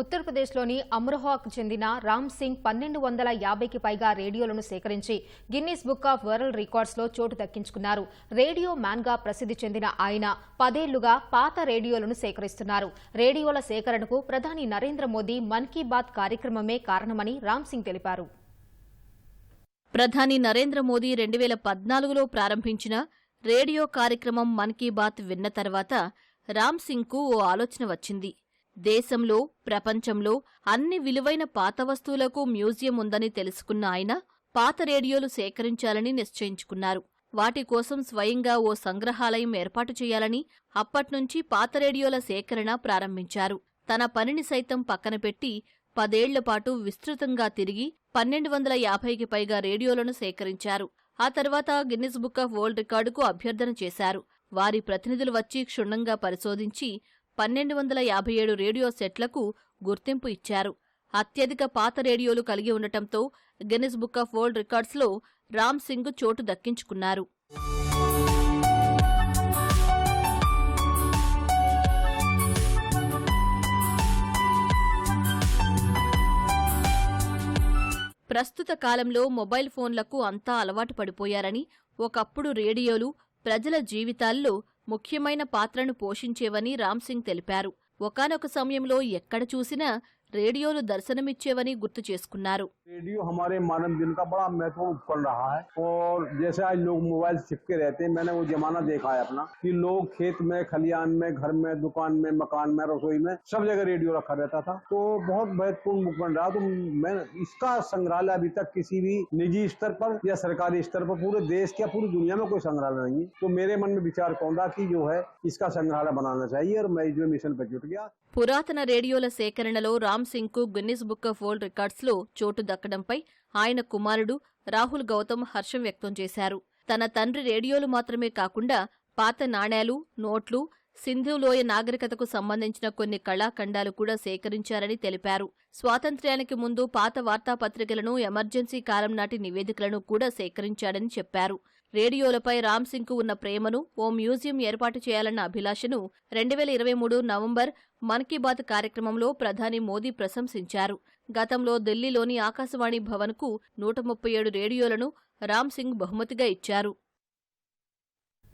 ఉత్తరప్రదేశ్లోని అమ్రోహాకు చెందిన రామ్ సింగ్ పన్నెండు వందల యాభైకి పైగా రేడియోలను సేకరించి గిన్నీస్ బుక్ ఆఫ్ వరల్డ్ రికార్డ్స్లో చోటు దక్కించుకున్నారు. రేడియో మ్యాన్గా ప్రసిద్ధి చెందిన ఆయన పదేళ్ళుగా పాత రేడియోలను సేకరిస్తున్నారు. రేడియోల సేకరణకు ప్రధాని నరేంద్ర మోదీ మన్ కీ బాత్ కార్యక్రమమే కారణమని రామ్ సింగ్ తెలిపారు. ప్రధాని నరేంద్ర మోదీ రెండు వేల పద్నాలుగులో ప్రారంభించిన రేడియో కార్యక్రమం మన్ కీ బాత్ విన్న తర్వాత రామ్ సింగ్కు ఓ ఆలోచన వచ్చింది. దేశంలో ప్రపంచంలో అన్ని విలువైన పాత వస్తువులకు మ్యూజియం ఉందని తెలుసుకున్న ఆయన పాత రేడియోలు సేకరించాలని నిశ్చయించుకున్నారు. వాటి కోసం స్వయంగా ఓ సంగ్రహాలయం ఏర్పాటు చేయాలని అప్పట్నుంచి పాత రేడియోల సేకరణ ప్రారంభించారు. తన పనిని సైతం పక్కన పెట్టి పదేళ్ళపాటు విస్తృతంగా తిరిగి పన్నెండు వందల యాభైకి పైగా రేడియోలను సేకరించారు. ఆ తర్వాత గిన్నిస్ బుక్ ఆఫ్ వరల్డ్ రికార్డుకు అభ్యర్థన చేశారు. వారి ప్రతినిధులు వచ్చి క్షుణ్ణంగా పరిశోధించి పన్నెండు వందల యాభై ఏడు రేడియో సెట్లకు గుర్తింపు ఇచ్చారు. అత్యధిక పాత రేడియోలు కలిగి ఉండటంతో గిన్నిస్ బుక్ ఆఫ్ వరల్డ్ రికార్డ్స్లో రామ్ సింగ్ చోటు దక్కించుకున్నారు. ప్రస్తుత కాలంలో మొబైల్ ఫోన్లకు అంతా అలవాటు పడిపోయారని ఒకప్పుడు రేడియోలు ప్రజల జీవితాల్లో ముఖ్యమైన పాత్రను పోషించేవని రామ్ సింగ్ తెలిపారు. ఒకనొక సమయంలో ఎక్కడ చూసినా రేడియోలు దర్శనమిచ్చేవని గుర్తు చేసుకున్నారు रेडियो हमारे मानव जीवन का बड़ा महत्वपूर्ण उपकरण रहा है और जैसे आज लोग मोबाइल से चिपके रहते हैं मैंने वो जमाना देखा है अपना कि लोग खेत में खलियान में घर में दुकान में मकान में रसोई में सब जगह रेडियो रखा रहता था तो बहुत महत्वपूर्ण उपकरण रहा तो मैं इसका संग्रहालय अभी तक किसी भी निजी स्तर पर या सरकारी स्तर पर पूरे देश या पूरी दुनिया में कोई संग्रहालय नहीं है तो मेरे मन में विचार कौन रहा कि जो है इसका संग्रहालय बनाना चाहिए और मैं इसमें मिशन पर जुट गया పురాతన రేడియోల సేకరణలో Ram సింగ్కు Guinness book of world రికార్డ్స్లో చోటు దక్కడంపై ఆయన కుమారుడు రాహుల్ గౌతమ్ హర్షం వ్యక్తం చేశారు. తన తండ్రి రేడియోలు మాత్రమే కాకుండా పాత నాణేలు నోట్లు సింధులోయ నాగరికతకు సంబంధించిన కొన్ని కళాఖండాలు కూడా సేకరించారని తెలిపారు. స్వాతంత్ర్యానికి ముందు పాత వార్తాపత్రికలను ఎమర్జెన్సీ కాలం నాటి నివేదికలను కూడా సేకరించాడని చెప్పారు. రేడియోలపై రామ్ సింగ్కు ఉన్న ప్రేమను ఓ మ్యూజియం ఏర్పాటు చేయాలన్న అభిలాషను రెండు వేల ఇరవై మూడు నవంబర్ మన్ కీ బాత్ కార్యక్రమంలో ప్రధాని మోదీ ప్రశంసించారు. గతంలో ఢిల్లీలోని ఆకాశవాణి భవన్కు నూట ముప్పై ఏడు రేడియోలను రామ్ సింగ్ బహుమతిగా ఇచ్చారు.